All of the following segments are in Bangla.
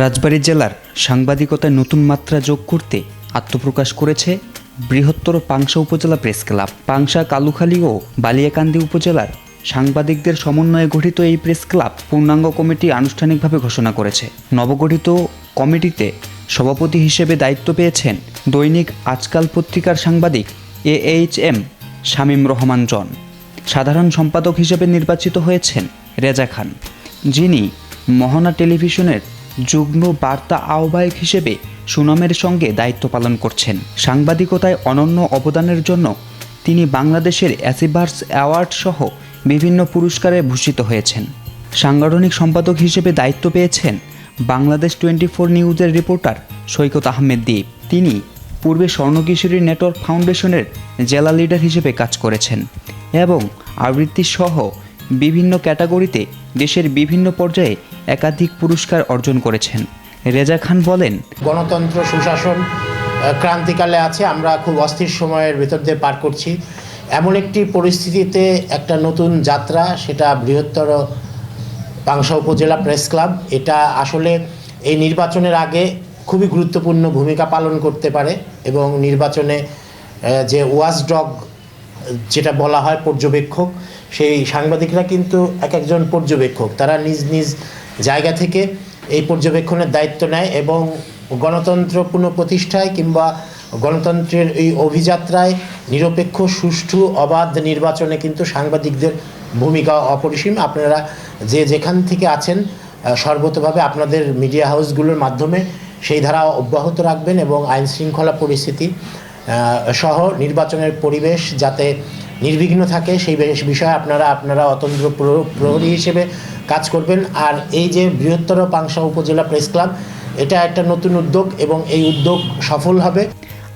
রাজবাড়ী জেলার সাংবাদিকতায় নতুন মাত্রা যোগ করতে আত্মপ্রকাশ করেছে বৃহত্তর পাংশা উপজেলা প্রেস ক্লাব। পাংশা, কালুখালী ও বালিয়াকান্দি উপজেলার সাংবাদিকদের সমন্বয়ে গঠিত এই প্রেস ক্লাব পূর্ণাঙ্গ কমিটি আনুষ্ঠানিকভাবে ঘোষণা করেছে। নবগঠিত কমিটিতে সভাপতি হিসেবে দায়িত্ব পেয়েছেন দৈনিক আজকাল পত্রিকার সাংবাদিক A H M Shamim Rahman Jon. সাধারণ সম্পাদক হিসেবে নির্বাচিত হয়েছেন রেজা খান, যিনি মহানা টেলিভিশনের যুগ্ম বার্তা আহ্বায়ক হিসেবে সুনামের সঙ্গে দায়িত্ব পালন করছেন। সাংবাদিকতায় অনন্য অবদানের জন্য তিনি বাংলাদেশের অ্যাসিভার্স অ্যাওয়ার্ড সহ বিভিন্ন পুরস্কারে ভূষিত হয়েছেন। সাংগঠনিক সম্পাদক হিসেবে দায়িত্ব পেয়েছেন বাংলাদেশ টোয়েন্টি ফোর নিউজের রিপোর্টার সৈকত আহমেদ দ্বীপ তিনি পূর্বে স্বর্ণকিশোরী নেটওয়ার্ক ফাউন্ডেশনের জেলা লিডার হিসেবে কাজ করেছেন এবং আবৃত্তি সহ বিভিন্ন ক্যাটাগরিতে দেশের বিভিন্ন পর্যায়ে একাধিক পুরস্কার অর্জন করেছেন। রেজা খান বলেন, গণতন্ত্র সুশাসন ক্রান্তিকালে আছে, আমরা খুব অস্থির সময়ের ভেতর দিয়ে পার করছি। এমন একটি পরিস্থিতিতে একটা নতুন যাত্রা, সেটা বৃহত্তর পাংশা উপজেলা প্রেস ক্লাব, এটা আসলে এই নির্বাচনের আগে খুবই গুরুত্বপূর্ণ ভূমিকা পালন করতে পারে এবং নির্বাচনে যে ওয়াচ ডগ যেটা বলা হয় পর্যবেক্ষক, সেই সাংবাদিকরা কিন্তু এক একজন পর্যবেক্ষক। তারা নিজ নিজ জায়গা থেকে এই পর্যবেক্ষণের দায়িত্ব নেয় এবং গণতন্ত্র পুনঃপ্রতিষ্ঠায় কিংবা গণতন্ত্রের এই অভিযাত্রায় নিরপেক্ষ, সুষ্ঠু, অবাধ নির্বাচনে কিন্তু সাংবাদিকদের ভূমিকা অপরিসীম। আপনারা যে যেখান থেকে আছেন সর্বতভাবে আপনাদের মিডিয়া হাউসগুলোর মাধ্যমে সেই ধারা অব্যাহত রাখবেন এবং আইন শৃঙ্খলা পরিস্থিতি সহ নির্বাচনের পরিবেশ যাতে নির্বিঘ্ন থাকে সেই বিষয়ে আপনারা আপনারা অতন্ত্র প্র- প্রহরী হিসেবে কাজ করবেন। আর এই যে বৃহত্তর পাংশা উপজেলা প্রেস ক্লাব এটা একটা নতুন উদ্যোগ এবং এই উদ্যোগ সফল হবে।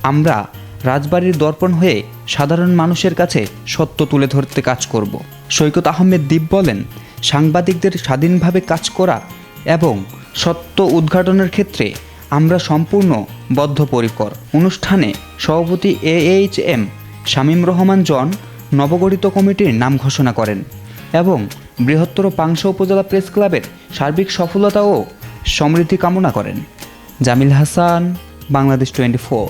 আমরা রাজবাড়ির দর্পণ হয়ে সাধারণ মানুষের কাছে সত্য তুলে ধরতে কাজ করব। সৈকত আহমেদ দ্বীপ বলেন সাংবাদিকদের স্বাধীনভাবে কাজ করা এবং সত্য উদ্ঘাটনের ক্ষেত্রে আমরা সম্পূর্ণ বদ্ধপরিকর। অনুষ্ঠানে সভাপতি A H M Shamim Rahman Jon নবগঠিত কমিটির নাম ঘোষণা করেন এবং বৃহত্তর পাংশা উপজেলা প্রেস ক্লাবের সার্বিক সফলতা ও সমৃদ্ধি কামনা করেন। Jamil Hasan, Bangladesh twenty four